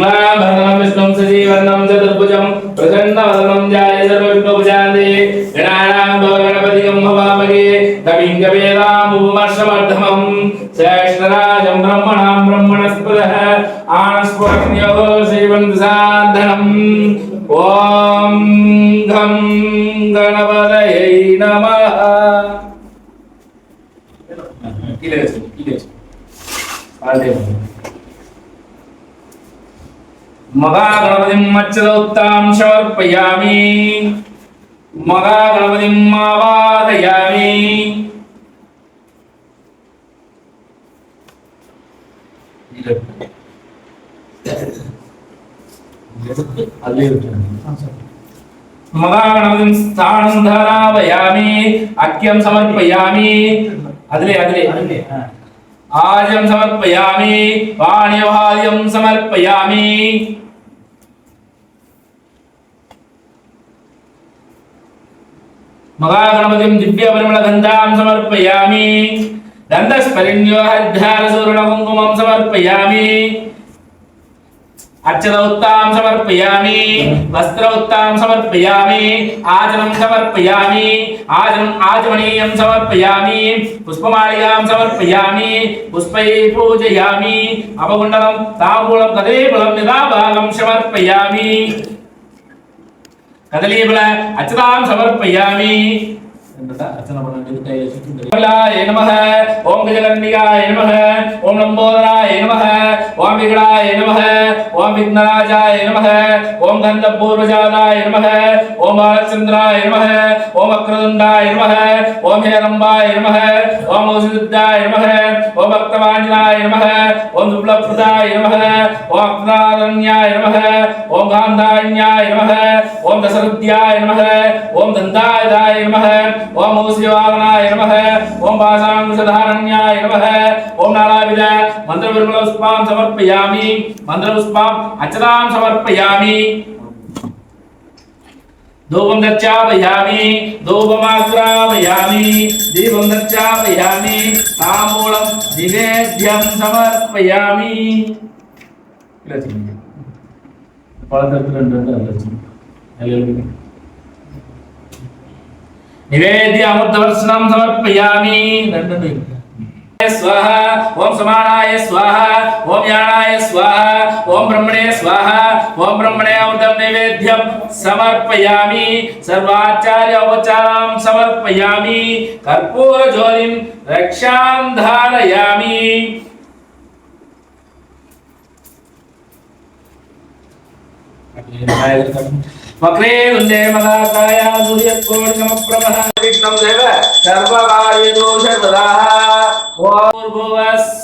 शुक्लाभरणं विष्णुं सजीवर्णं चतुर्भुजं प्रसन्नवदनं जाये सर्वविघ्नोपजाते गणानां गौरगणपतिं भवामहे। कविं कवेदामुपमर्षमर्धमं श्रेष्ठराजं ब्रह्मणां ब्रह्मणस्पदः आनस्फुरन्यो श्रीवन्तसाधनम् ॐ गं गणप மகாகணபதிம் மச்சதௌத்தாம் சமர்ப்பயாமி. மகாகணபதிம் ஆவாதயாமி. மகாகணபதிம் ஸ்தானம் தாராபயாமி அக்கியம் சமர்ப்பயாமி. அதிலே அதிலே. ஆஜம் சமர்ப்பயாமி. வாணிவாதியம் சமர்ப்பயாமி. మహాగణపతిం దివ్య పరిమళ గంధాం సమర్పయామి. దంతస్పరిణ్యోహధ్యాన కుంకుమం సమర్పయామి. అర్చదౌత్తాం సమర్పయామి. వస్త్రౌత్తాం సమర్పయామి. ఆచనం సమర్పయామి. ఆచనం ఆచమనీయం సమర్పయామి. పుష్పమాలికాం సమర్పయామి. పుష్పై పూజయామి. అపగుండలం తాంబూలం కదలీఫలం నిదాభాగం సమర్పయామి. கதலீபல அச்சதாம் சமர்ப்பயாமி. அர்ச்சனை பண்ண வேண்டியது கையில சுற்றி நமக ஓம் கஜகர்ணிகாய நமக ஓம் நம்போதராய நமக. ஓம் விகடாய நமக ஓம் விக்னராஜாய நமக ஓம் கந்த பூர்வஜாதாய நமக ஓம் பாலச்சந்திராய நமக ஓம் அக்ரதுண்டாய நமக ஓம் ஹேரம்பாய நமக ஓம் ஓசிதாய நமக ஓம் பக்தவாஞ்சினாய நமக ஓம் சுப்லப்ரதாய நமக ஓம் அக்னாரண்யாய நமக ஓம் காந்தாண்யாய நமக ஓம் தசருத்யாய நமக ஓம் தந்தாயதாய நமக ஓம் ஓசிவாகனாய நமக ஓம் பாசாங்குஷதாரண்யாய நமஹ ஓம் நாலாவித மந்திர விருமலபுஷ்பாம் சமர்ப்பயாமி. மந்திரபுஷ்பாம் அச்சதாம் சமர்ப்பயாமி. धूपं दर्शापयामि धूपमाक्रापयामि दीपं दर्शापयामि ताम्बूलं निवेद्यं समर्पयामि பழத்திற்கு ரெண்டு ரெண்டு அஞ்சு నివేద్య అమృతవర్షణం సమర్పయామి దండండి స్వాహ ఓం సమానాయ స్వాహ ఓం యానాయ స్వాహ ఓం బ్రహ్మణే స్వాహ ఓం బ్రహ్మణే అమృతం నైవేద్యం సమర్పయామి సర్వాచార్య ఉపచారం సమర్పయామి కర్పూర జ్యోతిం రక్షాం ధారయామి వక్రే వందే మహాకాయ సూర్యకోటిసమప్రభ విష్ణం దేవ సర్వకార్యతో సర్వదా. ఓర్భువ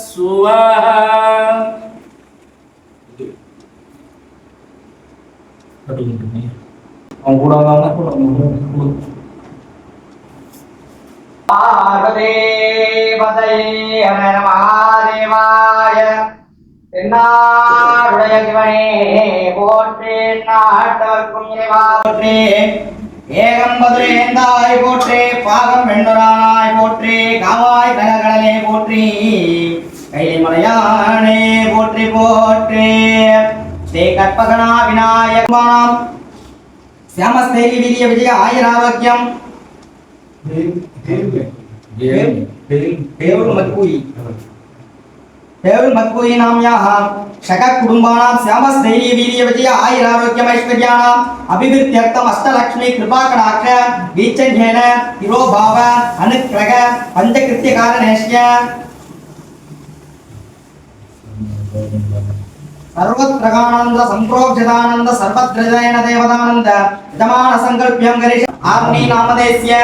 సువాహ పట్టుకుంటుంది కూడా పార్వదే పదయే హర మహాదేవాయ தென்னாருடைய சிவனே போற்றி நாட்டவர்க்கும் இறைவா போற்றி ஏகம்பதுரேந்தாய் போற்றி பாகம் வெண்ணுரானாய் போற்றி காவாய் கடலே போற்றி கைலைமலையானே போற்றி போற்றி ஸ்ரீ கற்பகனா விநாயகமாம் சியாமஸ்தேகி வீரிய விஜய ஆயிராரோக்கியம் தேவன் மத்கூயி தேவர்மத்பூயினாம்யாஹ சக குடும்பானாம் சாம ஸ்தைரிய வீரிய விஜய ஆயுர் ஆரோக்கியமைஸ்வர்யானாம் அபிவிருத்தியர்த்தம் அஷ்டலக்ஷ்மி கிருபாகடாக்க வீச்சஞ்சேன திரோபாவ அனுக்கிரக பஞ்சகிருத்திய காரணேஷ்ய सर्वत्रगानन्द सम्प्रोक्षितानन्द सर्वत्रजयन देवतानन्द यजमान सङ्कल्प्यं गरीष आर्णी नामदेस्य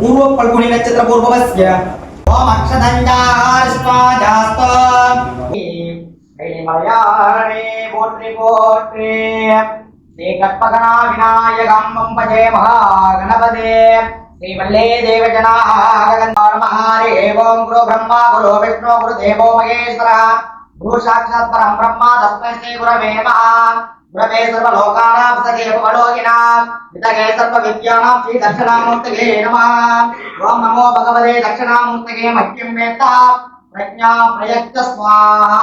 पूर्वपल्गुणि नक्षत्र पूर्ववस्य ఓం అక్షదంజాస్మాజాస్త పోట్రి పోట్రి శ్రీ కల్పగణా వినాయకం వంపజే మహాగణపదే శ్రీ వల్లే దేవజనాగంధారమహారే ఓం గురు బ్రహ్మ గురు విష్ణు గురు దేవో మహేశ్వర గురు సాక్షాత్ పరం బ్రహ్మ తస్మై శ్రీ గురవే మహా గురవే సర్వలోకానాం సఖే భవలోకినాం వితగే సర్వ విద్యానాం శ్రీ దక్షిణామూర్తగే నమః ఓం నమో భగవతే దక్షిణామూర్తగే మహ్యం వేత్త ప్రజ్ఞా ప్రయక్త స్వాహా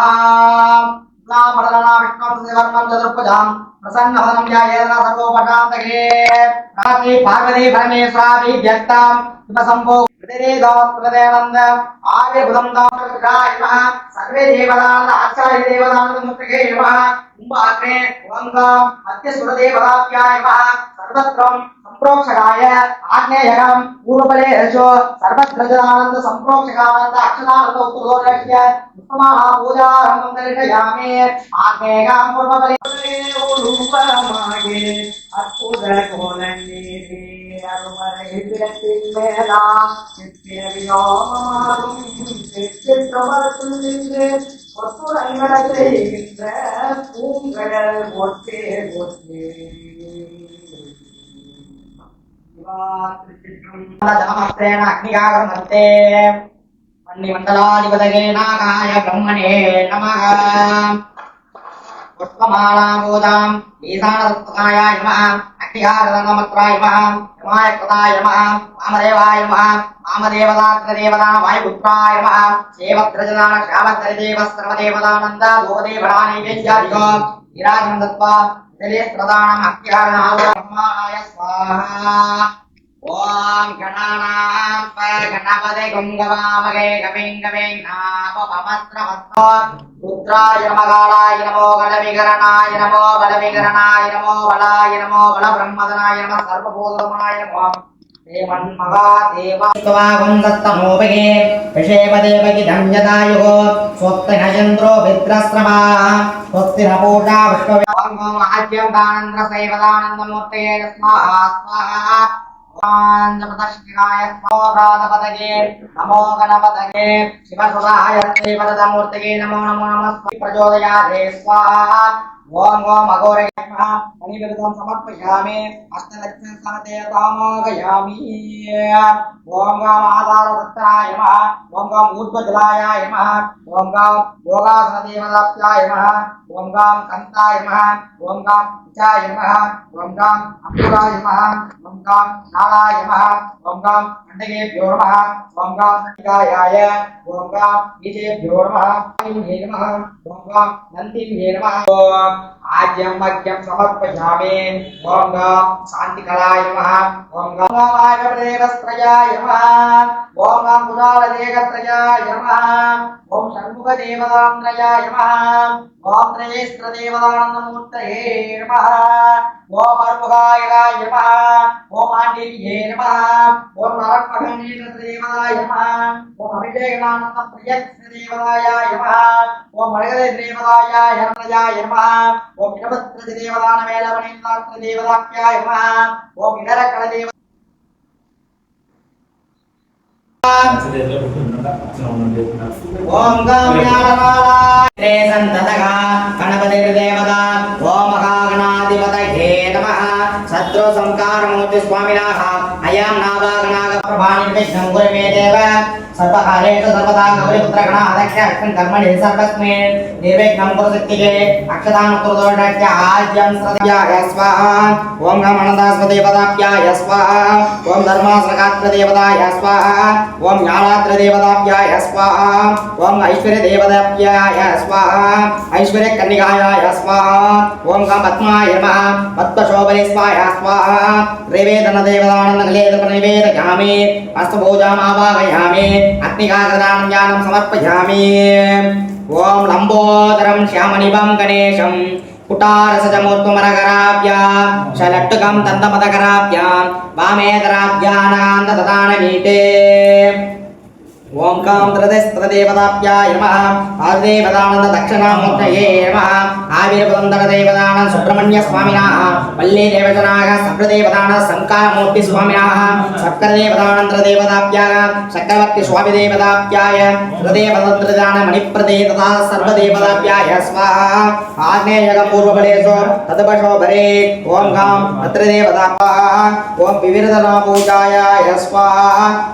నామడలనా విష్ణు శివర్మం చతుర్భుజాం ప్రసన్నవదనం ధ్యాయేన సర్వోపశాంతగే రాత్రి పార్వతీ పరమేశ్వరాభి వ్యక్తం శివ సంభో హృదయేదాత్మదేవంద ఆవిర్భుతం దాయ సర్వే దేవదానంద ఆచార్య దేవదానంద ముక్తగే నమః कुंभाग्रे कुमंगम अद्य सुरदेवताभ्याय नमः सर्वत्र संप्रोक्षकाय आग्नेयगम पूर्वबले हर्षो सर्वत्र जनानंद संप्रोक्षकानंद अक्षदानंद उत्तोलक्ष्य उत्तमः पूजारंभं करिष्यामि। आग्नेयगम पूर्वबले रूपमागे अत्पुर कोलन्नीरे अरुमर हिरतिन मेला ஒத்துழைமலத்தென்ற பூங்கடல் ஒற்றே ஒற்றே நமஸ்தேனாக்னிகாகர்மத்தே மன்னிமண்டலாதிபதகே நாகாய பிரம்மணே நமக புஷ்பமாலாபூதாம் ஈசானரத்மகாய நம అగ్నిగాగనమత్రాయ నమః యమాయ కృతాయ నమః వామదేవాయ నమః వామదేవదాగ్రదేవదా వాయుపుత్రాయ నమః శేవద్రజదాన శ్యామద్రదేవ సర్వదేవదానంద గోదేవడాని వేద్యాదిగో విరాజనం దత్వా ప్రదానం అగ్నిగాగనాయ ఓం గణానాం గణపతి గుంగవామగే గవిం గవిం నామపమస్త్రమస్తో రుద్రాయ నమగాళాయ నమో గణ విగరణాయ నమో బల విగరణాయ నమో బలాయ నమో బల బ్రహ్మదనాయ నమ సర్వభూతమాయ నమో ేమన్మగాదేవాగుందత్తమోపగే విషేమదేవగిదం యదాయుగో స్వస్తిన చంద్రో విద్రశ్రమా దానంద్ర సైవదానందమూర్తయే స్వాహా స్వాహా ोपदशिकाय नमोपदगे नमो गणपदगे शिवसुधाय देवदमूर्तये नमो नमो नमः प्रचोदयाधे स्वाहा। ओम ओम अघोरे मणिबिरुदं समर्पयामि अष्टलक्ष्मीं समते तामोगयामि ओम गाम आधार वृत्ताय नमः ओम गाम ऊर्ध्वजलाय नमः ओम गाम योगासनदेवदाप्याय नमः ओम गाम कंताय नमः ओम गाम पिचाय नमः ओम गाम अंकुराय नमः ओम गाम नालाय नमः ओम गाम अंडकेभ्यो नमः ओम गाम कटिकायाय ओम गाम बीजेभ्यो नमः ओम गाम नंदिभ्ये नमः 감사합니다. ఆద్యం మధ్యం సమర్పయామి. ఓం గాం శాంతికళాయ నమ. ఓం గాం రామాయ ప్రేరస్త్రయాయ నమ. ఓం గాం కుదాలదేగత్రయాయ నమ. ఓం షణ్ముఖ దేవదాంత్రయాయ నమ. ఓం త్రయేస్త్ర దేవదానందమూర్తయే నమ. ఓం అర్ముగాయ నమ. ఓం ఆండిర్యే నమ. ఓం నరపగణేంద్ర దేవాయ నమ. ఓం అభిషేకనానంద ప్రియస్త్ర దేవాయ నమ. ఓం అడగదే దేవదాయ హరణయాయ నమ. ఓం ఇడభద్ర దేవదాన వేలవనేంద్రాత్ర దేవదాప్యాయ నమ ఓం ఇడరకళ దేవ ఓం గణపతిర్దేవత ఓం నమః సంకారమూర్తి స్వామినాహ అయాం నాగాగనాగ ప్రభాని విష్ణం గురమే దేవ సర్వకాలేషు సర్వదా గౌరీ పుత్రగణ అదక్ష అక్షం కర్మణి సర్వస్మిన్ నిర్విఘ్నం కురు శక్తిగే అక్షదాన కురుదోషత్య ఆజ్యం సద్యాయ స్వాహ ఓం గమనదాస్పదే పదాప్యాయ స్వాహ ఓం ధర్మాసనగాత్ర దేవతాయ స్వాహ ఓం జ్ఞానాత్ర దేవతాప్యాయ స్వాహ ఓం ఐశ్వర్య దేవతాప్యాయ స్వాహ ఐశ్వర్య కన్నికాయాయ స్వాహ ఓం గం పద్మాయ నమః పద్మశోభనే స్వాయ స్వాహ త్రివేదన దేవతానంద నివేద నివేదయామి హస్తభూజామావాహయామి అగ్నికాగ్రదానం జ్ఞానం సమర్పయామి ఓం లంబోదరం శ్యామనిభం గణేశం కుటారసజమూర్తుమరగరాభ్య షలట్టుకం దంతమదకరాభ్య వామేతరాభ్యానాంద దదానమీటే ఓం ఓంకాం త్రదేవతాభ్యాయ నమ. ఆదిదేవతానంద దక్షిణామూర్తయే నమ. ఆవిర్భవందర దేవతాన సుబ్రహ్మణ్య స్వామినా వల్లీ దేవతనాగ సప్రదేవతాన సంకారమూర్తి స్వామినా. సప్రదేవతానంతర దేవతాభ్యాయ చక్రవర్తి స్వామి దేవతాప్యాయ హృదయపదంత్రదాన మణిప్రదే తథా సర్వదేవతాప్యాయ స్వాహ. ఆగ్నేయగ పూర్వబలేషు తదుపశోభరే. ఓం గాం అత్రదేవతాభ్యాయ ఓం వివిరదనా పూజాయ స్వాహ.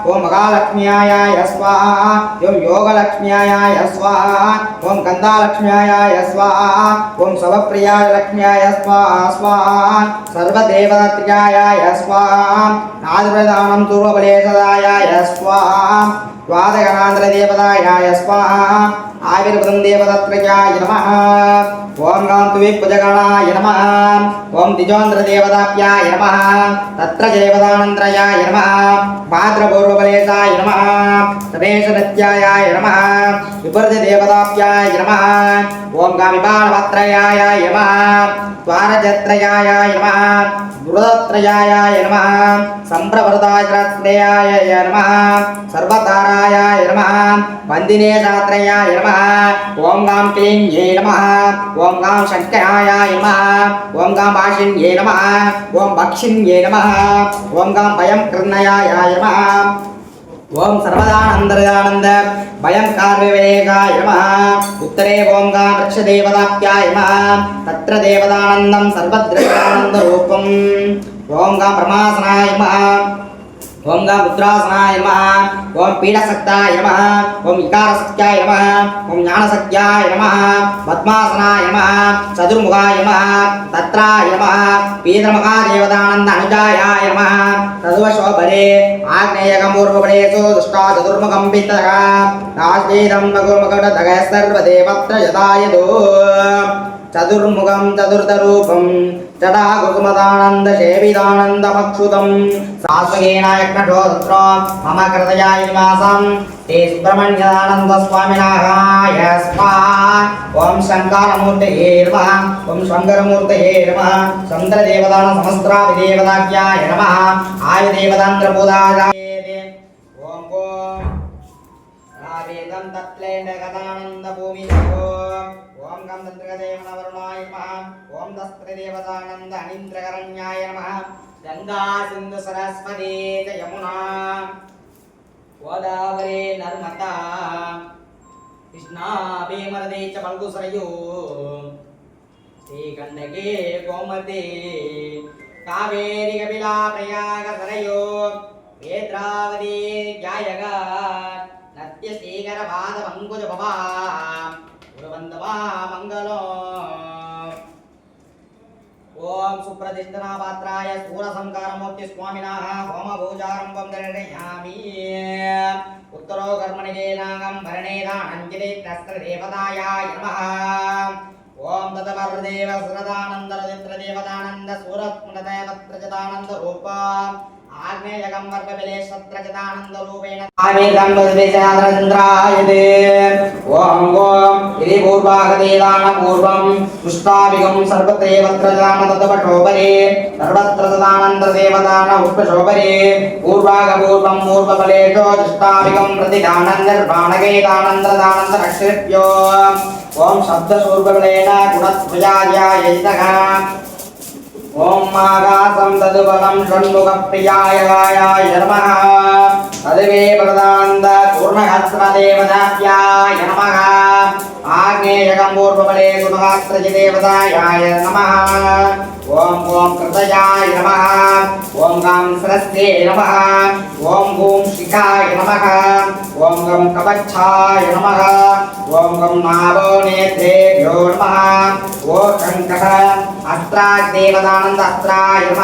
ఓం మహాలక్ష్మ్యాయ స్వాహ. స్వాహ. ఓం యోగలక్ష్మ్యాయ స్వాహ. ఓం గంధాలక్ష్మ్యాయ స్వాహ. ఓం శవప్రియాయ లక్ష్మ్యాయ స్వాహ. స్వాహ. సర్వదేవత్రియాయ స్వాహ. ఆదిప్రదానం పూర్వబలేశదాయ స్వాహ. ద్వాదగణాంధ్ర దేవతాయ స్వాహ. ఆవిర్భృతం దేవదత్రయాయ నమ. ఓం గాంతు విపుజగణాయ నమ. ఓం ద్విజోంద్ర దేవతాభ్యాయ నమ. తత్ర దేవతానంద్రయాయ నమ. పాత్రపూర్వబలేశాయ నమ. సదేశనత్యాయ నమ. విపర్జ దేవతాభ్యాయ నమ. ఓం గామిపాలపత్రయాయ నమ. ద్వారజత్రయాయ నమ. బృహత్రయాయ నమ. సంప్రవృతాయ నమ. சங்கராயாய நம வந்தினே சாத்திரையாய நம ஓம் காம் கிளீம் ஏ நம ஓம் காம் சங்கராயாய நம ஓம் காம் பாஷின் ஏ நம ஓம் பக்ஷின் ஏ நம ஓம் காம் பயம் கிருண்ணயாயாய நம ஓம் சர்வதானந்தரதானந்த பயம் கார்விவேகாய நம உத்தரே ஓங்காம் ரிஷ தேவதாப்யாய நம தத்ர தேவதானந்தம் சர்வத்ரதானந்த ரூபம். ஓங்காம் பிரமாசனாய நம ఓం గా ముద్రాసనాయ నమ. ఓం పీడసక్తాయ నమ. ఓం ఇకారసక్త్యాయ నమ. ఓం జ్ఞానసక్త్యాయ నమ. పద్మాసనాయ నమ. చతుర్ముఖాయ నమ. తత్రాయ నమ. పీతమహాదేవతానంద అనుజాయాయ నమ. తదువశోభరే ఆగ్నేయకమూర్వపడేషు దుష్టా చతుర్ముఖం పితః రాజేదం దగ సర్వదేవత్ర యదాయదో చతుర్ముఖం చతుర్ధరూపం జటాకుసుమదానంద సేవిదానందమక్షుతం శాశ్వగేనాయజ్ఞోత్ర మమ కృతయాయ నివాసం తే సుబ్రహ్మణ్యానంద స్వామినాయ స్వాహ ఓం శంకరమూర్తయే నమ ఓం శంకరమూర్తయే నమ చంద్రదేవతాన సమస్త్రావి దేవతాజ్ఞాయ నమ ఆయుదేవతాంధ్ర పూజాయ ఓం ఓం ఆవేదం ఓం గం తంత్రగదేవ వరుణాయ నమః. ఓం దస్త్రదేవతానంద అనింద్రకరణ్యాయ నమః. గంగా సింధు సరస్వతీ చ యమునా. గోదావరి నర్మదా. కృష్ణా భీమరదే చ మల్గుసరయు శ్రీకండకే గోమతి. కావేరి కపిలా ప్రయాగ సరయో. వేద్రావతి ధ్యాయగా నత్య శ్రీకర పాద పంకుజ భవా గురవందవా మంగళో. ఓం సుప్రతిష్ఠనా పాత్రాయ స్థూల సంకారమూర్తి స్వామినః హోమ పూజారంభం నిర్ణయామి. ఉత్తరో కర్మణి నాగం భరణేదానంజలి త్రస్త్ర దేవతాయాయ నమః. ఓం తదవర్దేవ సరదానంద రజిత్ర దేవతానంద సూరత్మనదేవత్ర జదానంద రూప. ఆగ్నేయకం వర్గబిలే సత్రజదానంద రూపేణ ఆవేదం వదిలేశాద్రచంద్రాయతే ఓం ఓం ఇది పూర్వాగదేదాన పూర్వం పుష్పాభిగం సర్వదేవత్ర దాన ఓం శబ్దశూర్వబలేన గుణత్వయాయ తదుబలం షణ్ముఖ ప్రియాయ గాయాయ నమః. తదివే ప్రదానంద పూర్ణహస్రదేవతాభ్యాయ నమః. ఆగ్నేయకం పూర్వబలే దేవతాయాయ ఓం ఓం కృతయాయ నమ. ఓం గం సరస్వే నమ. ఓం ఓం శిఖాయ నమ. ఓం గం కవచాయ నమ. ఓం గం నాభో నేత్రేభ్యో నమ. ఓ కంకః అస్త్రాదేవదానంద అస్త్రాయ నమ.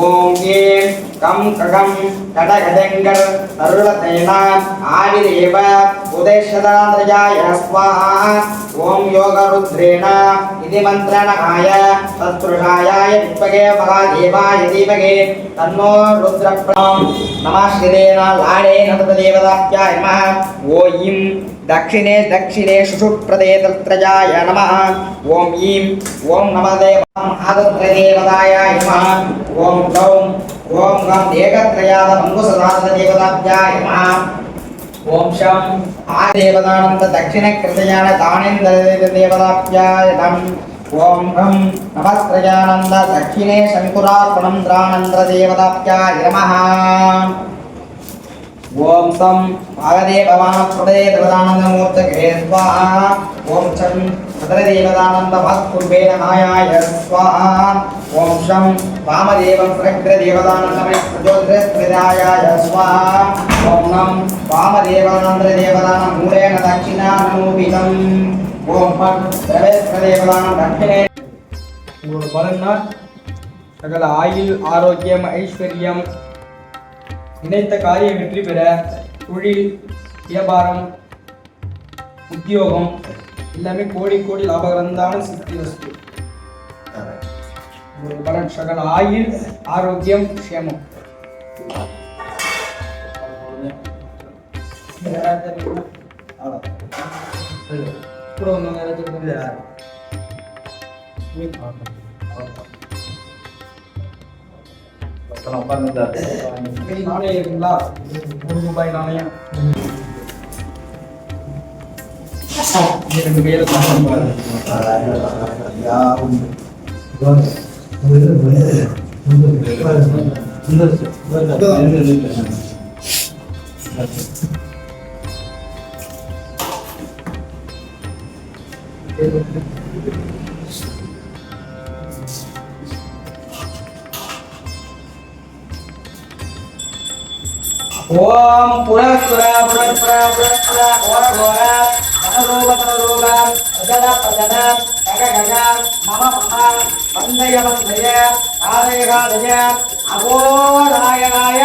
ఓం ఏం కం కగం కటగదంగర్ అరుళతైన ఆవిరేవ ఉదేశదాంద్రజాయ స్వాహ. ఓం యోగరుద్రేణ ఇది మంత్రణాయ తత్పురుషాయ சூரியநாராயணாயாய வித்மகே மகாதேவாய தீபகே தன்னோ ருத்ரப்ரம் நமஸ்கிரேனாலாடே நதுபதேவதாத்யாய நம ஓயும் தட்சிணே தட்சிணே சுஷுப்ரதே தத்ரஜாய நம ஓம் ஈம் ஓம் நமதேவம் ஆதத்ரதேவதாயாய நம ஓம் கௌம் ஓம் கம் ஏகத்ரயாத மங்குசதாத தேவதாத்யாய நம ஓம் ஷம் ஆ தேவதானந்த தட்சிண கிருதயான தானேந்திர தேவதாப்யாய தம் ఓం హం నమస్త్రయానంద దక్షిణే శంకురార్పణం ద్రానంద్ర దేవదాభ్యాయ నమః. ఓం సం భాగదేవమానప్రదే హృదయ దేవదానందమూర్తగే స్వాహ. ఓం చం భద్రదేవదానంద మత్కుర్వేణ మాయాయ స్వాహ. ఓం శం వామదేవం సగ్ర దేవదానందమయ స్వాహ. ఓం నం వామదేవానంద దేవదాన దక్షిణానూపితం உங்களோட பலன்னா சகல ஆயுள் ஆரோக்கியம் ஐஸ்வர்யம் நினைத்த காரிய வெற்றி பெற தொழில் வியாபாரம் உத்தியோகம் எல்லாமே கோடி கோடி லாபகரந்தான சித்தி வஸ்து. உங்களுக்கு பலன் சகல ஆயுள் ஆரோக்கியம் க்ஷேமம். அவ்வளோ கூட வந்தவங்க யாராச்சும் சரி, நாணயம் இருக்குங்களா ஒரு ரூபாய் நாணயம் இது ரெண்டு கையில தாங்க ఓం పురస్పుర పురస్పుర పురస్పుర ఘోర ఘోర ధనరూప ధనరూప ప్రజల ప్రజల గగ గగ మమ మమ వందయ వందయ రాధయ రాధయ అఘోరాయణాయ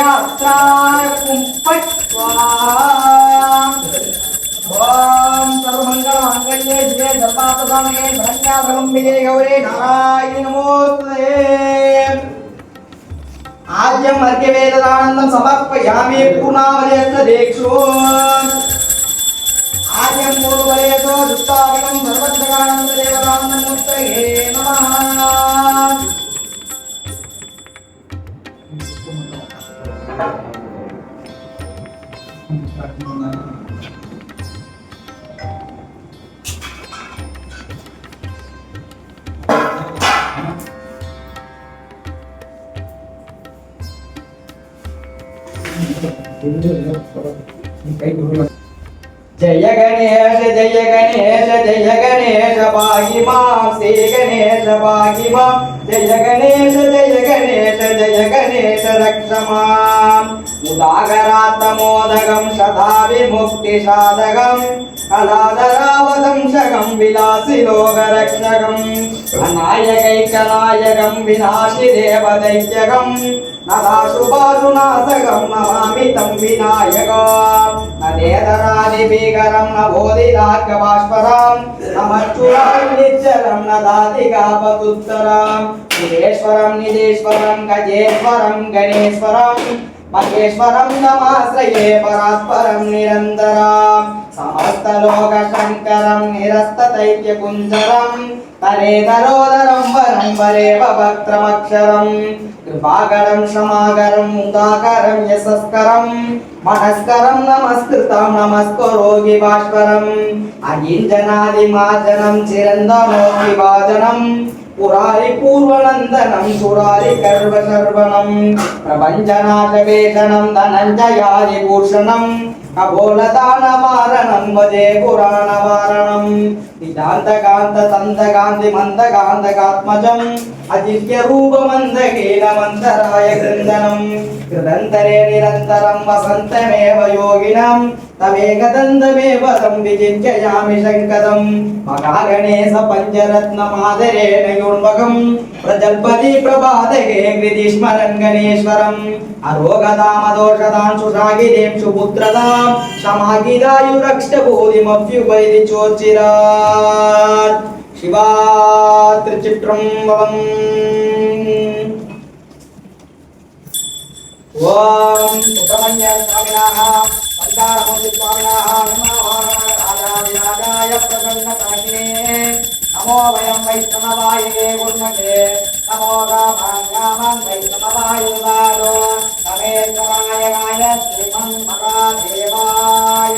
ஓம் சர்வமங்கல மங்களே சிவே சர்வாத்மசானே பிரஞ்ஞாசகம்பிகே கௌரே நாராயணி நமோஸ்தே ஆஜ்யம் அர்க்கவேதானந்தம் சமர்ப்பயாமி பூர்ணாவலேத்த தேக்ஷோ. ஆஜ்யம் பூர்வலேதோ துஷ்டாவிகம் சர்வத்ரகானந்த தேவதானந்த மூர்த்தயே நமஹ. Thank you. జయ గణేశ జయ గణేశ జయ గణేశ పాహి మాం శ్రీ గణేశ పాహి మాం జయ గణేశ జయ గణేశ జయ గణేశ రక్ష మాం ఉదాగరాత్తమోదగం సదా విముక్తి సాధకం కళాధరావదంశకం విలాసి లోకరక్షకం అనాయకైకనాయకం వినాశి దేవదైత్యకం నదాశుభాశు నా సగం నమామి తం వినాయకం. నదేదరాది భీకరం నవోదిరార్గభాస్వరం నమచ్చురాం నిశ్చలం నదాదిగాపతుత్తరం నిదేశ్వరం నిదేశ్వరం గజేశ్వరం గణేశ్వరం మహేశ్వరం నమాశ్రయే పరాత్పరం నిరంతరం సమస్తలోక శంకరం నిరస్తైక్య కుంజరం తరేతరోదరం వరం వరేవ వక్త్రమక్షరం కృపాకరం క్షమాకరం ముదాకరం యశస్కరం మనస్కరం నమస్కృతం నమస్కరోగి భాస్వరం అగింజనాది మాజనం చిరందనో విభాజనం పురారి పూర్వనందనం సురారి కర్వ శర్వణం ప్రపంచనాశవేషణం ధనంజయాది భూషణం కబోలదానమారణం వదే పురాణవారణం నిదాంతకాంత సంతకాంతి మందకాంతకాత్మజం అజిత్య రూపమందకేన మందరాయ కృందనం కృదంతరే నిరంతరం వసంతమేవ యోగినం తమేకదంతమేవ తం శంకరం మహాగణేశ పంచరత్నమాదరేణ యోన్మకం ప్రజల్పతి ప్రభాతకే గ్రిధిష్మరం గణేశ్వరం అరోగదామదోషదాం సుషాగిదేం సుపుత్రదాం సమాగిదాయురక్షభూతిమభ్యుపైది చోర్చిరాత్ శివా త్రిచిత్రంబలం ఓం సుబ్రహ్మణ్య స్వామినాః పంచారమూర్తి స్వామినాః నమోరాజాయ ప్రసన్నతాకినే నమో వయం వైష్ణవాయ గుణే నమో రామాంగామం వైష్ణవాయ వాదో నమేశ్వరాయ గాయ శ్రీమన్ మహాదేవాయ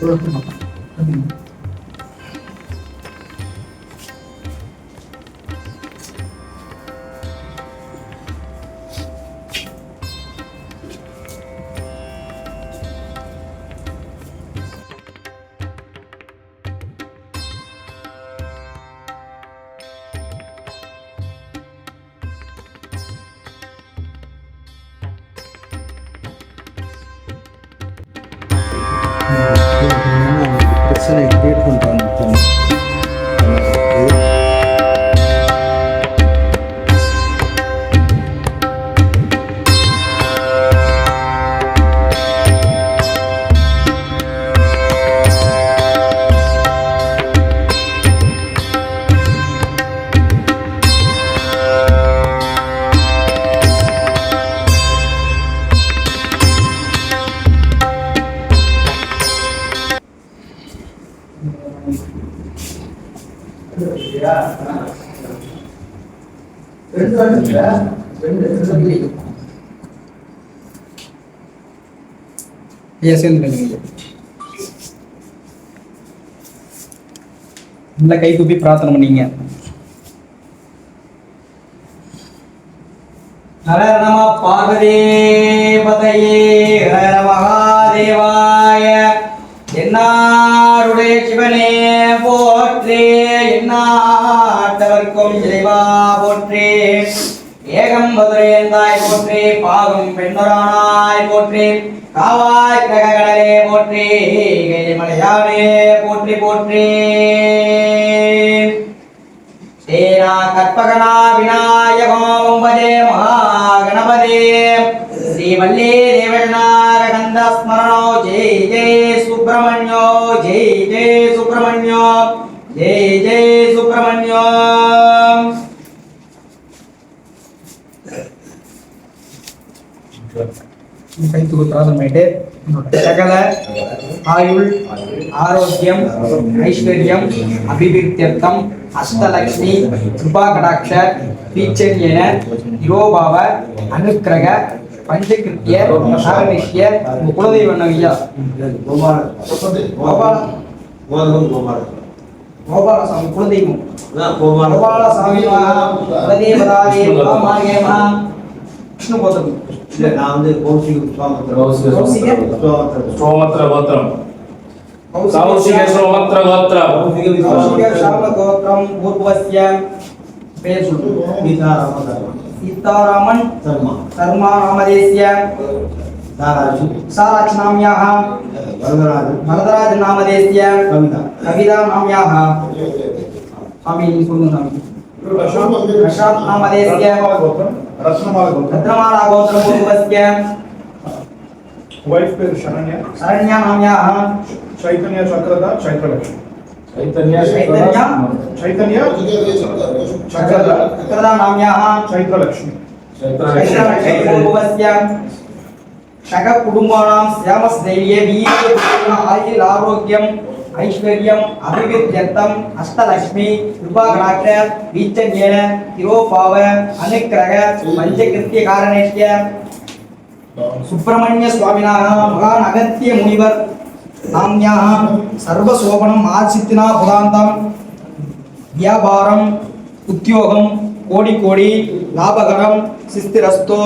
Gracias. ரெண்டு அணுல கை கூப்பி பிரார்த்தனை பண்ணீங்க. ஹர நம பார்வதே பதையே ஹர மகாதேவாய என்னாருடைய சிவனே போற்றே என்னாட்டவர்க்கும் இறைவா போற்றி பாகம் பெண்ணுரானாய் போற்றி காவாய் கிரகங்களே போற்றி மலையானே போற்றி போற்றி சேனா கற்பகனா விநாயகம் பதே மகாகணபதே ஸ்ரீவல்லி தேவநாரகந்த ஸ்மரணோ ஜெய் ஜெய் சுப்பிரமணியோ ஜெய் ஜெய் சுப்பிரமணியோ ஜெய் ஜெய் ಕೈತುಗು ಪ್ರಾರ್ಥನೆ ಮೇಟೆ ಸಕಲ ಆಯುಳ್ ಆರೋಗ್ಯಂ ಐಶ್ವರ್ಯಂ ಅಭಿವೃದ್ಧರ್ಥಂ ಅಷ್ಟಲಕ್ಷ್ಮಿ ಕೃಪಾ ಕಟಾಕ್ಷ ಪೀಚನ್ಯನ ಯುವಭಾವ ಅನುಗ್ರಹ பஞ்சகிருத்திய சாரணிஷ்ய உங்க குலதெய்வம் ஐயா கோபாலசாமி குலதெய்வம் கோபாலசாமி குலதெய்வதாயே விஷ்ணு போதம் இல்ல நான் வந்து கௌசிக கௌசிக கௌசிக ஸ்ரோமத்திர கோத்திரம் கௌசிக ஸ்ரோமத்திர கோத்திரம் கௌசிக சாம கோத்திரம் பூர்வஸ்ய பேர் சொல்லு சீதாராமன் சீதாராமன் சர்மா சர்மா நாமதேசிய சாராஜு சாராஜ் நாம்யாக வரதராஜ் வரதராஜ் நாமதேசிய கவிதா கவிதா நாம்யாக சாமி சொல்லுங்க சாமி பிரசாந்த் நாமதேசிய रत्नमाला गोत्र पूर्वस्य ವೈಫ್ ಪೇರು ಶರಣ್ಯ ಶರಣ್ಯ ನಾಮ್ಯಾಹ ಚೈತನ್ಯ ಚಕ್ರದ ಚೈತ್ರಲಕ್ಷ್ಮಿ ಚೈತನ್ಯ ಚೈತನ್ಯ ಚೈತನ್ಯ ಚಕ್ರದ ಚಕ್ರದ ನಾಮ್ಯಾಹ ಚೈತ್ರಲಕ್ಷ್ಮಿ ಚೈತ್ರಲಕ್ಷ್ಮಿ ಪೂರ್ವಸ್ಯ ಶಕ ಕುಟುಂಬಾನಾಂ ಶ್ಯಾಮ ಸ್ಥೈರ್ಯ ವೀರ್ಯ ಆಯುರಾರೋಗ್ಯಂ ஐஸ்வர்யம் அபிவிருத்தியர்த்தம் அஷ்டலக்ஷ்மி கிருபாகடாட்ச வீச்சன்யேன திரோபாவ அனுக்கிரக பஞ்சகிருத்திய காரணேஷ்ய சுப்பிரமணிய சுவாமினாக மகான் அகத்திய முனிவர் நாம்யாக சர்வசோபனம் ஆசித்தினா புதாந்தம் வியாபாரம் உத்தியோகம் கோடி கோடி லாபகரம் சிஸ்திரஸ்தோ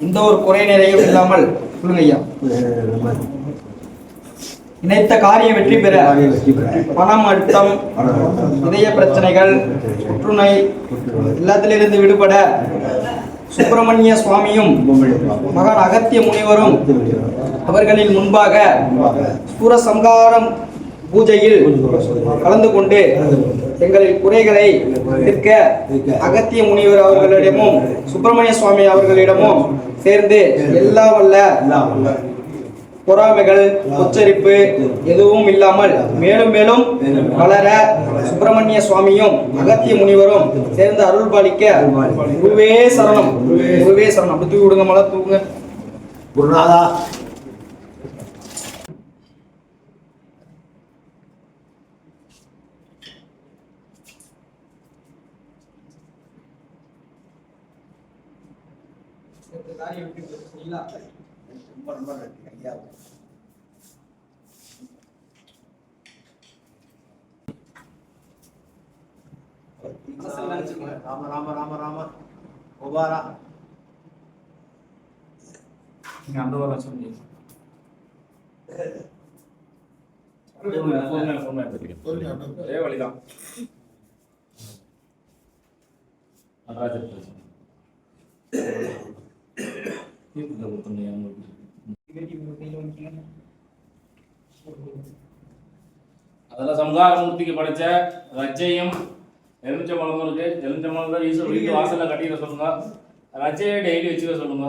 இந்த ஒரு குறை நிறையும் இல்லாமல் சொல்லுங்க ஐயா. நினைத்த காரிய வெற்றி பெற. பணம் அழுத்தம் இதய பிரச்சனைகள் புற்றுநோய் எல்லாத்திலிருந்து விடுபட. சுப்பிரமணிய சுவாமியும் மகன் அகத்திய முனிவரும் அவர்களின் முன்பாக சூரசம்காரம் பூஜையில் கலந்து கொண்டு எங்களின் குறைகளை தீர்க்க அகத்திய முனிவர் அவர்களிடமும் சுப்பிரமணிய சுவாமி அவர்களிடமும் சேர்ந்து எல்லா வல்ல பொறாமைகள் உச்சரிப்பு எதுவும் இல்லாமல் மேலும் மேலும் வளர சுப்பிரமணிய சுவாமியும் அகத்திய முனிவரும் சேர்ந்து அருள் பாலிக்க குருவே சரணம். குருவே சரணம். அப்படி தூக்கி விடுங்க மலை தூக்குங்க. குருநாதா. Yeah. ராம ராம ராம ராம ஒபாரா நீங்க அந்த ஒரு சொன்னீங்க ஒரே வழிதான் நடராஜர் பிரச்சனை தீர்ப்பு தகுந்த அதெல்லாம் அதில் சம்ஹாரமூர்த்திக்கு படைச்ச ரஜையும் எலுமிச்ச மலம் இருக்கு. எலுமிச்ச மலம் தான் ஈஸ்வரர் வீட்டு வாசல்ல கட்டிட சொல்லுங்க. ரஜையை டெய்லி வச்சுக்க சொல்லுங்க.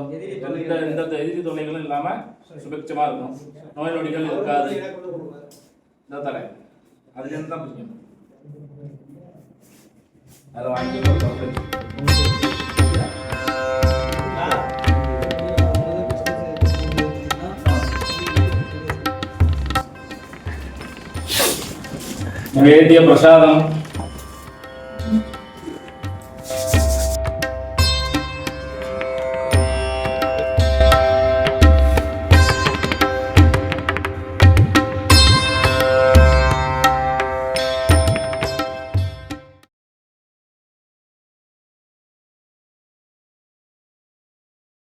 எந்த எந்த எதிரி தொல்லைகளும் இல்லாம சுபிக்ஷமா இருக்கும் நோய் நொடிகள் இருக்காது. இந்த தலை அதுலேருந்து தான் பிடிக்கணும் அதை வாங்கி Me el día pasado.